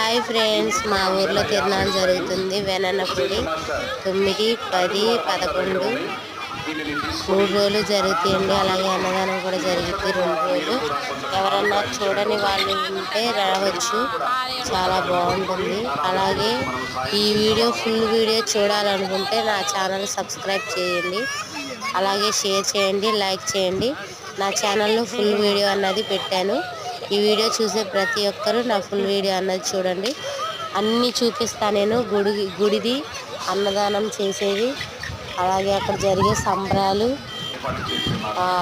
Hi friends మా ఊర్లో తిరునాళ్ళు జరుగుతుంది. వెనన్నపుడి తొమ్మిది పది పదకొండు. మూడు రోజులు జరుగుతాయండి అలాగే అన్నదానం కూడా జరుగుతుంది రెండు రోజులు. ఎవరన్నా చూడని వాళ్ళు ఉంటే రావచ్చు. చాలా బాగుంటుంది. అలాగే ఈ వీడియో ఫుల్ వీడియో చూడాలనుకుంటే నా ఛానల్ సబ్స్క్రైబ్ చేయండి. అలాగే షేర్ చేయండి లైక్ చేయండి. నా ఛానల్లో ఫుల్ వీడియో అన్నది పెట్టాను. ఈ వీడియో చూసే ప్రతి ఒక్కరూ నా ఫుల్ వీడియో అన్నది చూడండి. అన్నీ చూపిస్తా నేను గుడి గుడిది అన్నదానం చేసేది. అలాగే అక్కడ జరిగే సంబరాలు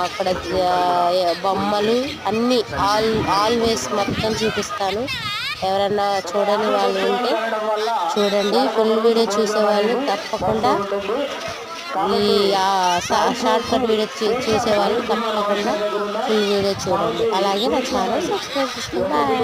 అక్కడ బొమ్మలు అన్నీ ఆల్ ఆల్వేస్ మొత్తం చూపిస్తాను. ఎవరన్నా చూడని వాళ్ళు ఉంటే చూడండి. ఫుల్ వీడియో చూసేవాళ్ళు తప్పకుండా ఈ షార్ట్ కట్ వీడియో చూసేవాళ్ళు తప్పకుండా ఫుల్ వీడియో చూడండి అలాగే నా ఛానల్ సబ్స్క్రైబ్ చేసుకోండి